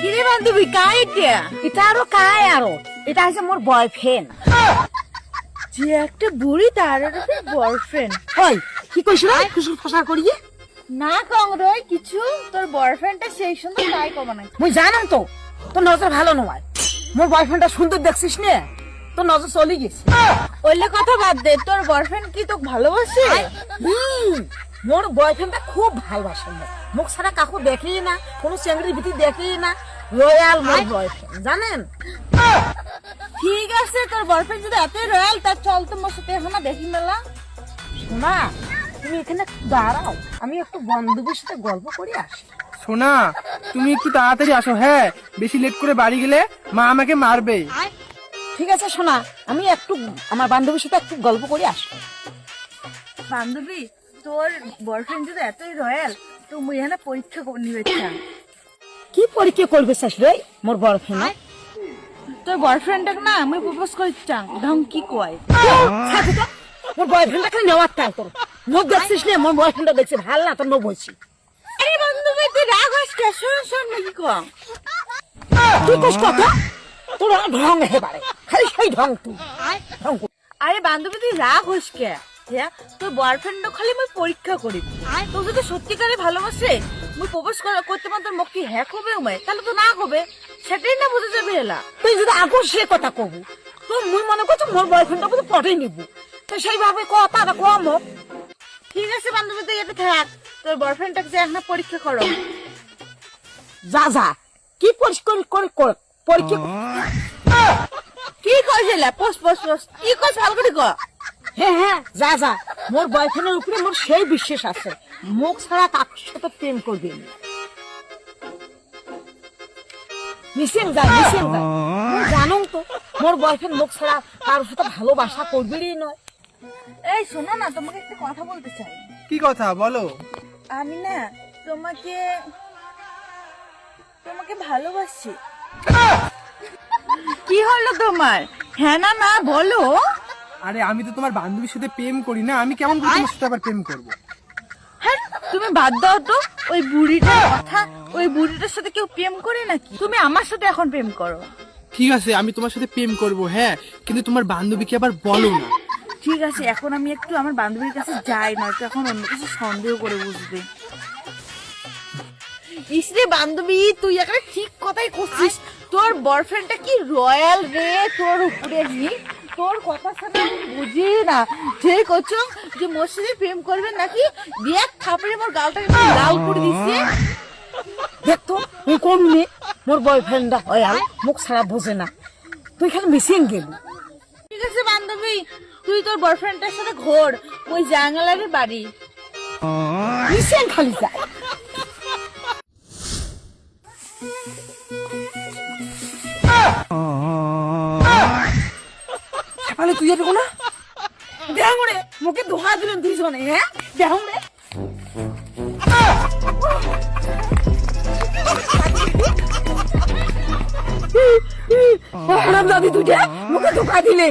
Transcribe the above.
কিরে বান্ধবী কাই এটা এটা আরও আরও। এটা হচ্ছে মোর বয়ফ্রেন্ড যে একটা বুড়ি তার একটা বয়ফ্রেন্ড ওই কি কইছ রে? কুসুর ফসা করিয়ে? না কিছু। তোর বয়ফ্রেন্ডটা সেই সুন্দর তাই কমা নাই। মুই জানাম তো তোর নজর ভালো নয়। মোর বয়ফ্রেন্ডটা সুন্দর দেখছিস নে? তোর নজর চলে গেছে। ওইলে কথা বাদ দে তোর বয়ফ্রেন্ড কি তোকে ভালোবাসে? হুম, মোর বয়ফ্রেন্ডটা খুব ভালোবাসে। মুখ ছাড়া কাকু দেখি না কোনো চেংড়ির ভিতর দেখি না। রয়্যাল মোর বয়ফ্রেন্ড জানেন? ঠিক আছে তোর বয়ফ্রেন্ড যদি এতই রয়্যাল তার চল তো মোর সাথে এখন দেখি মেলা। শোনা তুমি এখানে দাঁড়াও আমি একটু বান্ধবীর সাথে গল্প করে আসি। সোনা তুমি একটু তাড়াতাড়ি আসো হ্যাঁ? বেশি লেট করে বাড়ি গেলে মা আমাকে মারবে। ঠিক আছে শোনা আমি একটু আমার বান্ধবীর সাথে একটু গল্প করে আসব বান্ধবী তোর বয়ফ্রেন্ড যদি এতই রয়্যাল তো মুই এখানে পরীক্ষা নিবে কি পরীক্ষা করবে মোর বয়ফ্রেন্ড তোর বয়ফ্রেন্ডটাকে না আমি প্রপোজ ঢং কি কয়? মোর নেওয়ার করো। মুখ দেখছিস না মোর বয়ফ্রেন্ডটা দেখছি ভালো না তোর মুখ বলছি আরে বান্ধবী তুই রাগ হস কে? শোন শোন নাকি কম তুই কইস কথা তোর ঢং হেবারে খালি সেই ঢং তুই। আরে বান্ধবী তুই রাগ হস কে? তোর বয়ফ্রেন্ড খালি মুই পরীক্ষা করি যদি সত্যিকারে ভালোবাসে মুই প্রপোজ করতে পার তোর হ্যাক হবে উমায়। তাহলে তো না হবে। সেটাই না বুঝে যাবে এলা তুই যদি আগো সে কথা কব তো মুই মনে করছি মোর বয়ফ্রেন্ডটা বুঝে পটেই নিব। তো সেইভাবে কথা কম হোক ঠিক আছে বান্ধবী তুই এটা থাক। তোর বয়ফ্রেন্ডটাকে যে এখন পরীক্ষা করো। যা যা। কি পরিষ্কার করে কর পরীক্ষা কি কইছিলা পোস পোস পোস। কি কইছ ভালো করে ক। হ্যাঁ হ্যাঁ যা যা। মোর বয়ফ্রেন্ডের উপরে মোর সেই বিশ্বাস আছে। মুখ ছাড়া কাকুর সাথে প্রেম করবে যায় মিশিং যায় মুই জানো তো মোর বয়ফ্রেন্ড মুখ ছাড়া কারোর সাথে ভালোবাসা করবেই নয়। এই শোনো না তোমাকে একটা কথা বলতে চাই। কি কথা বলো। আমি না তোমাকে তোমাকে ভালোবাসি। কি হলো তোমার? হ্যাঁ না না বলো। আরে আমি তো তোমার বান্ধবীর সাথে প্রেম করি না আমি কেমন করে তোমার সাথে আবার প্রেম করব? হ্যাঁ তুমি বাদ দাও তো ওই বুড়িটার কথা ওই বুড়িটার সাথে কেউ প্রেম করে নাকি? তুমি আমার সাথে এখন প্রেম করো। ঠিক আছে আমি তোমার সাথে প্রেম করব হ্যাঁ কিন্তু তোমার বান্ধবীকে আবার বলো না। ঠিক আছে এখন আমি একটু আমার বান্ধবীর কাছে যাই না তো এখন অন্য কিছু সন্দেহ করে বুঝবে। ইসরে বান্ধবী তুই একটা ঠিক কথাই করছিস। তোর বয়ফ্রেন্ডটা কি রয়্যাল রে তোর উপরে নি? তোর কথা শুনে আমি বুঝি না। ঠিক করছ? যে মসজিদে প্রেম করবেন নাকি? দিয়ে থাপড়ে মোর গালটা লাল করে দিচ্ছে। দেখতো তুই কোন মেয়ে? মোর বয়ফ্রেন্ডটা হয় আর মুখ ছাড়া বোঝে না। তুই খালি মিশিং গেলি। ঠিক আছে, বান্ধবী। তুই তোর বয়ফ্রেন্ডটার সাথে ঘোর। ওই জাঙ্গালারের বাড়ি। মিশিং খালি যায়। তাহলে তুই এটা না? দেখ রে মুখে ধোঁয়া দিলেন দুইজনে হ্যাঁ? দেখ রে হারাম দাদি তুই মুখে ধোঁকা দিলে।